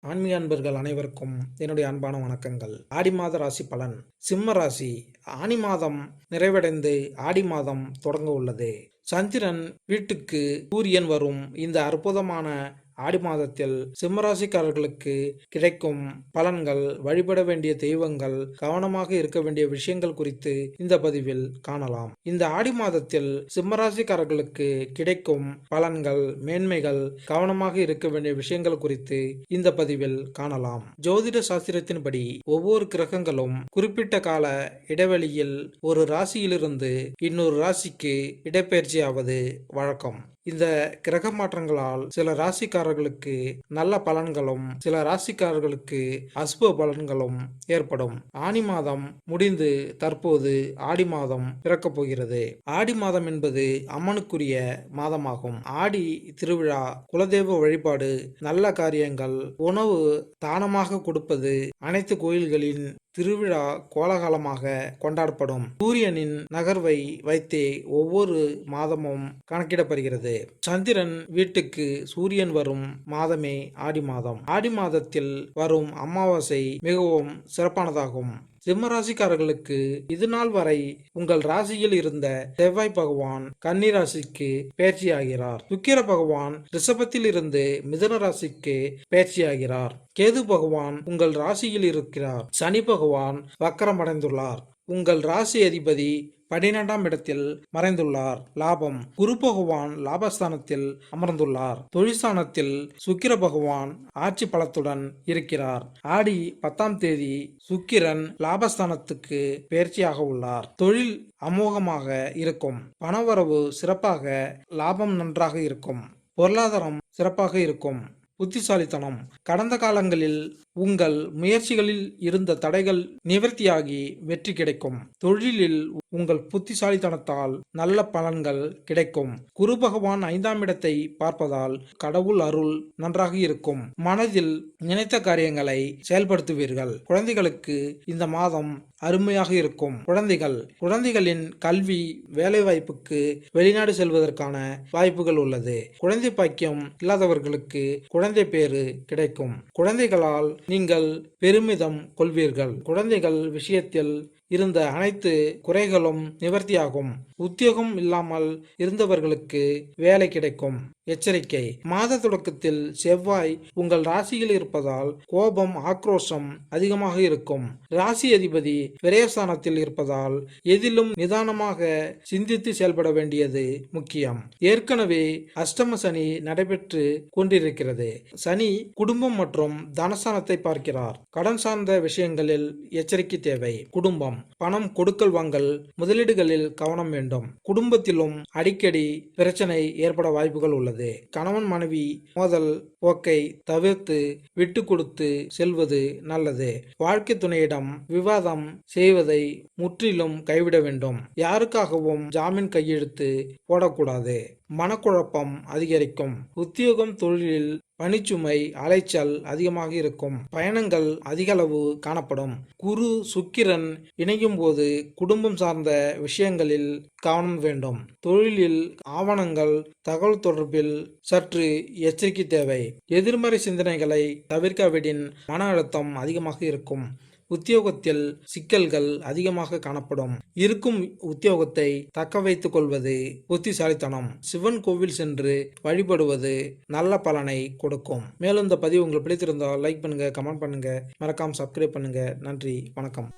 ஆன்மீக அன்பர்கள் அனைவருக்கும் என்னுடைய அன்பான வணக்கங்கள். ஆடி மாத ராசி பலன். சிம்ம ராசி ஆனி மாதம் நிறைவடைந்து ஆடி மாதம் தொடங்க உள்ளது. சந்திரன் வீட்டுக்கு சூரியன் வரும். இந்த அற்புதமான ஆடி மாதத்தில் சிம்மராசிக்காரர்களுக்கு கிடைக்கும் பலன்கள் வழிபட வேண்டிய தெய்வங்கள் கவனமாக இருக்க வேண்டிய விஷயங்கள் குறித்து இந்த பதிவில் காணலாம். இந்த ஆடி மாதத்தில் சிம்மராசிக்காரர்களுக்கு கிடைக்கும் பலன்கள் மேன்மைகள் கவனமாக இருக்க வேண்டிய விஷயங்கள் குறித்து இந்த பதிவில் காணலாம். ஜோதிட சாஸ்திரத்தின்படி ஒவ்வொரு கிரகங்களும் குறிப்பிட்ட கால இடைவெளியில் ஒரு ராசியிலிருந்து இன்னொரு ராசிக்கு இடப்பெயர்ச்சியாவது வழக்கம். இந்த கிரக மாற்றங்களால் சில ராசிக்காரர்களுக்கு நல்ல பலன்களும் சில ராசிக்காரர்களுக்கு அசுப பலன்களும் ஏற்படும். ஆனி மாதம் முடிந்து தற்போது ஆடி மாதம் பிறக்கப் போகிறது. ஆடி மாதம் என்பது அம்மனுக்குரிய மாதமாகும். ஆடி திருவிழா குலதெய்வ வழிபாடு நல்ல காரியங்கள் உணவு தானமாக கொடுப்பது அனைத்து கோயில்களின் திருவிழா கோலாகலமாக கொண்டாடப்படும். சூரியனின் நகர்வை வைத்தே ஒவ்வொரு மாதமும் கணக்கிடப்படுகிறது. சந்திரன் வீட்டுக்கு சூரியன் வரும் மாதமே ஆடி மாதம். ஆடி மாதத்தில் வரும் அமாவாசை மிகவும் சிறப்பானதாகும். சிம்மராசிக்காரர்களுக்கு இது நாள் வரை உங்கள் ராசியில் இருந்த செவ்வாய் பகவான் கன்னி ராசிக்கு பயிற்சியாகிறார் சுக்கிர பகவான் ரிஷபத்தில் இருந்து மிதன ராசிக்கு பேச்சியாகிறார். கேது பகவான் உங்கள் ராசியில் இருக்கிறார். சனி பகவான் வக்கரமடைந்துள்ளார். உங்கள் ராசி அதிபதி பன்னிரெண்டாம் இடத்தில் மறைந்துள்ளார். லாபம் குரு பகவான் லாபஸ்தானத்தில் அமர்ந்துள்ளார். தொழிற்சானத்தில் சுக்கிர பகவான் ஆட்சி பலத்துடன் இருக்கிறார். ஆடி பத்தாம் தேதி சுக்கிரன் லாபஸ்தானத்துக்கு பயிற்சியாக உள்ளார். தொழில் அமோகமாக இருக்கும். பணவரவு சிறப்பாக லாபம் நன்றாக இருக்கும். பொருளாதாரம் சிறப்பாக இருக்கும். புத்திசாலித்தனம். கடந்த காலங்களில் உங்கள் முயற்சிகளில் இருந்த தடைகள் நிவர்த்தியாகி வெற்றி கிடைக்கும். தொழிலில் உங்கள் புத்திசாலித்தனத்தால் நல்ல பலன்கள் கிடைக்கும். குரு பகவான் ஐந்தாம் இடத்தை பார்ப்பதால் கடவுள் அருள் நன்றாக இருக்கும். மனதில் நினைத்த காரியங்களை செயல்படுத்துவீர்கள். குழந்தைகளுக்கு இந்த மாதம் அருமையாக இருக்கும். குழந்தைகள் குழந்தைகளின் கல்வி வேலை வாய்ப்புக்கு வெளிநாடு செல்வதற்கான வாய்ப்புகள் உள்ளது. குழந்தை பாக்கியம் இல்லாதவர்களுக்கு குழந்தை பேரு கிடைக்கும். குழந்தைகளால் நீங்கள் பெருமிதம் கொள்வீர்கள். குழந்தைகள் விஷயத்தில் இருந்த அனைத்து குறைகளும் நிவர்த்தியாகும். உத்தியோகம் இல்லாமல் இருந்தவர்களுக்கு வேலை கிடைக்கும். எச்சரிக்கை. மாத தொடக்கத்தில் செவ்வாய் உங்கள் ராசியில் இருப்பதால் கோபம் ஆக்ரோஷம் அதிகமாக இருக்கும். ராசி அதிபதி விரயஸ்தானத்தில் இருப்பதால் எதிலும் நிதானமாக சிந்தித்து செயல்பட வேண்டியது முக்கியம். ஏற்கனவே அஷ்டம சனி நடைபெற்று கொண்டிருக்கிறது. சனி குடும்பம் மற்றும் தனஸ்தானத்தை பார்க்கிறார் கடன் சார்ந்த விஷயங்களில் எச்சரிக்கை தேவை. குடும்பம். பணம் கொடுக்கல் வாங்கல் முதலீடுகளில் கவனம் வேண்டும். குடும்பத்திலும் அடிக்கடி பிரச்சனை ஏற்பட வாய்ப்புகள் உள்ளது. கணவன் மனைவி மோதல் போக்கை தவிர்த்து விட்டு கொடுத்து செல்வது நல்லது. வாழ்க்கை துணையிடம் விவாதம் செய்வதை முற்றிலும் கைவிட வேண்டும். யாருக்காகவும் ஜாமீன் கையெழுத்து போடக்கூடாது. மனக்குழப்பம் அதிகரிக்கும். உத்தியோகம் தொழிலில் பனிச்சுமை அலைச்சல் அதிகமாக இருக்கும். பயணங்கள் அதிகளவு காணப்படும். குரு சுக்கிரன் இணையும் போது குடும்பம் சார்ந்த விஷயங்களில் கவனம் வேண்டும். தொழிலில் ஆவணங்கள் தகவல் தொடர்பில் சற்று எச்சரிக்கை தேவை. எதிர்மறை சிந்தனைகளை தவிர்க்காவிடின் மன அழுத்தம் அதிகமாக இருக்கும். உத்தியோகத்தில் சிக்கல்கள் அதிகமாக காணப்படும். இருக்கும் உத்தியோகத்தை தக்க வைத்துக் கொள்வது புத்திசாலித்தனம். சிவன் கோவில் சென்று வழிபடுவது நல்ல பலனை கொடுக்கும். மேலும் இந்த பதிவு உங்களுக்கு பிடித்திருந்தால் லைக் பண்ணுங்க கமெண்ட் பண்ணுங்க. மறக்காம சப்ஸ்கிரைப் பண்ணுங்க. நன்றி வணக்கம்.